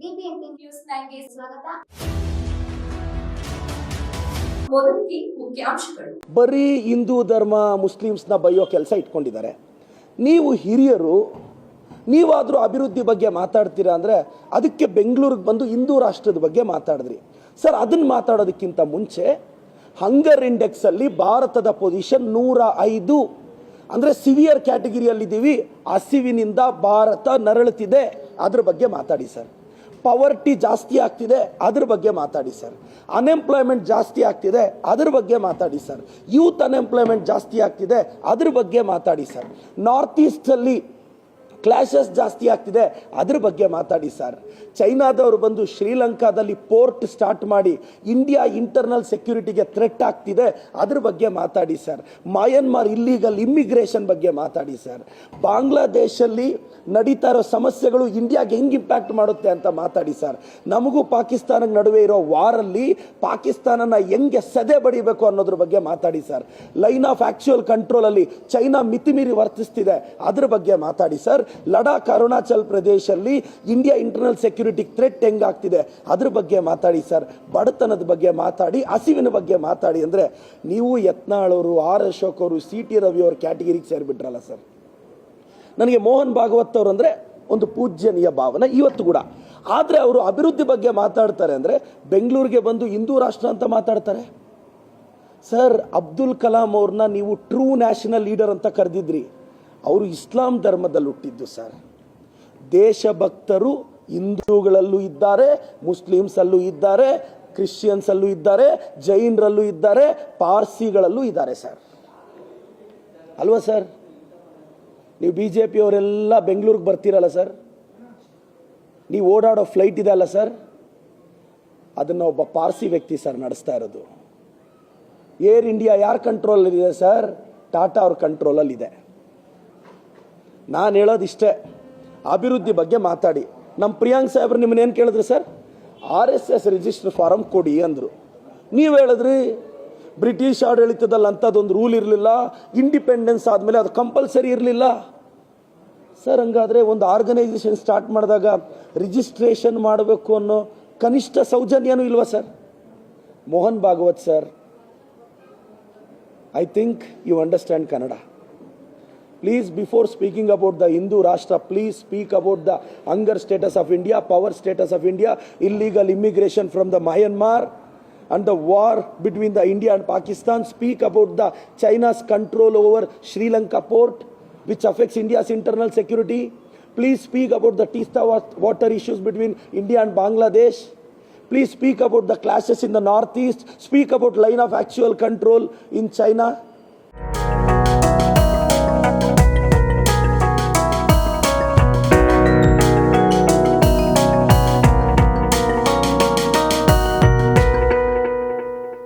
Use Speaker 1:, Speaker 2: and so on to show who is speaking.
Speaker 1: News ಸ್ವಾಗತ.
Speaker 2: ಬರೀ ಹಿಂದೂ ಧರ್ಮ ಮುಸ್ಲಿಮ್ಸ್ನ ಬೈಯೋ ಕೆಲಸ ಇಟ್ಕೊಂಡಿದ್ದಾರೆ. ನೀವು ಹಿರಿಯರು, ನೀವಾದರೂ ಅಭಿವೃದ್ಧಿ ಬಗ್ಗೆ ಮಾತಾಡ್ತೀರಾ ಅಂದರೆ ಅದಕ್ಕೆ ಬೆಂಗಳೂರಿಗೆ ಬಂದು ಹಿಂದೂ ರಾಷ್ಟ್ರದ ಬಗ್ಗೆ ಮಾತಾಡಿದ್ರಿ. ಸರ್ ಅದನ್ನು ಮಾತಾಡೋದಕ್ಕಿಂತ ಮುಂಚೆ ಹಂಗರ್ ಇಂಡೆಕ್ಸಲ್ಲಿ ಭಾರತದ ಪೊಸಿಷನ್ ನೂರ ಐದು. ಅಂದರೆ ಸಿವಿಯರ್ ಕ್ಯಾಟಗಿರಿಯಲ್ಲಿದ್ದೀವಿ ಹಸಿವಿನಿಂದ ಭಾರತ ನರಳುತ್ತಿದೆ. ಅದ್ರ ಬಗ್ಗೆ ಮಾತಾಡಿ ಸರ್. ಪವರ್ಟಿ ಜಾಸ್ತಿ ಆಗ್ತಿದೆ, ಅದ್ರ ಬಗ್ಗೆ ಮಾತಾಡಿ ಸರ್. ಅನ್ಎಂಪ್ಲಾಯ್ಮೆಂಟ್ ಜಾಸ್ತಿ ಆಗ್ತಿದೆ, ಅದ್ರ ಬಗ್ಗೆ ಮಾತಾಡಿ ಸರ್. ಯೂತ್ ಅನ್ಎಂಪ್ಲಾಯ್ಮೆಂಟ್ ಜಾಸ್ತಿ ಆಗ್ತಿದೆ, ಅದ್ರ ಬಗ್ಗೆ ಮಾತಾಡಿ ಸರ್. ನಾರ್ತ್ ಈಸ್ಟಲ್ಲಿ ಕ್ಲಾಶಸ್ ಜಾಸ್ತಿ ಆಗ್ತಿದೆ, ಅದ್ರ ಬಗ್ಗೆ ಮಾತಾಡಿ ಸರ್. ಚೈನಾದವರು ಬಂದು ಶ್ರೀಲಂಕಾದಲ್ಲಿ ಪೋರ್ಟ್ ಸ್ಟಾರ್ಟ್ ಮಾಡಿ ಇಂಡಿಯಾ ಇಂಟರ್ನಲ್ ಸೆಕ್ಯೂರಿಟಿಗೆ ಥ್ರೆಟ್ ಆಗ್ತಿದೆ, ಅದ್ರ ಬಗ್ಗೆ ಮಾತಾಡಿ ಸರ್. ಮಯನ್ಮಾರ್ ಇಲ್ಲಿಗಲ್ ಇಮ್ಮಿಗ್ರೇಷನ್ ಬಗ್ಗೆ ಮಾತಾಡಿ ಸರ್. ಬಾಂಗ್ಲಾದೇಶಲ್ಲಿ ನಡೀತಾ ಇರೋ ಸಮಸ್ಯೆಗಳು ಇಂಡಿಯಾಗೆ ಹೆಂಗೆ ಇಂಪ್ಯಾಕ್ಟ್ ಮಾಡುತ್ತೆ ಅಂತ ಮಾತಾಡಿ ಸರ್. ನಮಗೂ ಪಾಕಿಸ್ತಾನಕ್ಕೆ ನಡುವೆ ಇರೋ ವಾರಲ್ಲಿ ಪಾಕಿಸ್ತಾನನ ಹೆಂಗೆ ಸದೆ ಬಡಿಬೇಕು ಅನ್ನೋದ್ರ ಬಗ್ಗೆ ಮಾತಾಡಿ ಸರ್. ಲೈನ್ ಆಫ್ ಆಕ್ಚುಯಲ್ ಕಂಟ್ರೋಲಲ್ಲಿ ಚೈನಾ ಮಿತಿಮೀರಿ ವರ್ತಿಸ್ತಿದೆ ಅದ್ರ ಬಗ್ಗೆ ಮಾತಾಡಿ ಸರ್. ಲಡಾಖ್, ಅರುಣಾಚಲ್ ಪ್ರದೇಶಲ್ಲಿ ಇಂಡಿಯಾ ಇಂಟರ್ನಲ್ ಸೆಕ್ಯೂರಿಟಿ ಥ್ರೆಟ್ ಹೆಂಗಾಗ್ತಿದೆ ಅದ್ರ ಬಗ್ಗೆ ಮಾತಾಡಿ ಸರ್. ಬಡತನದ ಬಗ್ಗೆ ಮಾತಾಡಿ, ಹಸಿವಿನ ಬಗ್ಗೆ ಮಾತಾಡಿ ಅಂದರೆ ನೀವು ಯತ್ನಾಳವರು ಆರ್ ಅಶೋಕ್ ಅವರು, ಸಿ ಟಿ ರವಿ ಅವರು ಕ್ಯಾಟಗಿರಿಗೆ ಸೇರಿಬಿಟ್ರಲ್ಲ ಸರ್. ನನಗೆ ಮೋಹನ್ ಭಾಗವತ್ ಅವರು ಅಂದರೆ ಒಂದು ಪೂಜ್ಯನೀಯ ಭಾವನೆ ಇವತ್ತು ಕೂಡ. ಆದರೆ ಅವರು ಅಭಿವೃದ್ಧಿ ಬಗ್ಗೆ ಮಾತಾಡ್ತಾರೆ ಅಂದರೆ ಬೆಂಗಳೂರಿಗೆ ಬಂದು ಹಿಂದೂ ರಾಷ್ಟ್ರ ಅಂತ ಮಾತಾಡ್ತಾರೆ. ಸರ್, ಅಬ್ದುಲ್ ಕಲಾಂ ಅವ್ರನ್ನ ನೀವು ಟ್ರೂ ನ್ಯಾಷನಲ್ ಲೀಡರ್ ಅಂತ ಕರೆದಿದ್ರಿ. ಅವರು ಇಸ್ಲಾಂ ಧರ್ಮದಲ್ಲಿ ಹುಟ್ಟಿದ್ದು ಸರ್. ದೇಶಭಕ್ತರು ಹಿಂದೂಗಳಲ್ಲೂ ಇದ್ದಾರೆ ಮುಸ್ಲಿಮ್ಸಲ್ಲೂ ಇದ್ದಾರೆ ಕ್ರಿಶ್ಚಿಯನ್ಸಲ್ಲೂ ಇದ್ದಾರೆ, ಜೈನರಲ್ಲೂ ಇದ್ದಾರೆ, ಪಾರ್ಸಿಗಳಲ್ಲೂ ಇದ್ದಾರೆ ಸರ್. ಅಲ್ವಾ ಸರ್? ನೀವು ಬಿ ಜೆ ಪಿಯವರೆಲ್ಲ ಬೆಂಗಳೂರಿಗೆ ಬರ್ತೀರಲ್ಲ ಸರ್? ನೀವು ಓಡಾಡೋ ಫ್ಲೈಟ್ ಇದೆ ಅಲ್ಲ ಸರ್? ಅದನ್ನು ಒಬ್ಬ ಪಾರ್ಸಿ ವ್ಯಕ್ತಿ ಸರ್ ನಡೆಸ್ತಾ ಇರೋದು. ಏರ್ ಇಂಡಿಯಾ ಯಾರ ಕಂಟ್ರೋಲಲ್ಲಿದೆ ಸರ್? ಟಾಟಾ ಅವ್ರ ಕಂಟ್ರೋಲಲ್ಲಿದೆ ನಾನು ಹೇಳೋದಿಷ್ಟೇ ಅಭಿವೃದ್ಧಿ ಬಗ್ಗೆ ಮಾತಾಡಿ. ನಮ್ಮ ಪ್ರಿಯಾಂಕ್ ಸಾಹೇಬ್ರು ನಿಮ್ಮನ್ನೇನು ಕೇಳಿದ್ರು sir? R S S register form ಕೊಡಿ ಅಂದರು. ನೀವು ಹೇಳಿದ್ರಿ ಬ್ರಿಟಿಷ್ ಆಡಳಿತದಲ್ಲಿ ಅಂಥದ್ದೊಂದು ರೂಲ್ ಇರಲಿಲ್ಲ ಇಂಡಿಪೆಂಡೆನ್ಸ್ ಆದಮೇಲೆ ಅದು ಕಂಪಲ್ಸರಿ ಇರಲಿಲ್ಲ. ಸರ್, ಹಂಗಾದರೆ ಒಂದು ಆರ್ಗನೈಸೇಷನ್ ಸ್ಟಾರ್ಟ್ ಮಾಡಿದಾಗ ರಿಜಿಸ್ಟ್ರೇಷನ್ ಮಾಡಬೇಕು ಅನ್ನೋ ಕನಿಷ್ಠ ಸೌಜನ್ಯನೂ ಇಲ್ವಾ sir? Mohan Bhagwat sir I think you understand Kannada please before speaking about the Hindu Rashtra please speak about the hunger status of India power status of India illegal immigration from the Myanmar and the war between the India and Pakistan. Speak about the China's control over Sri Lanka port, which affects India's internal security. Please speak about the Tista water issues between India and Bangladesh. Please speak about the clashes in the northeast. Speak about line of actual control in China.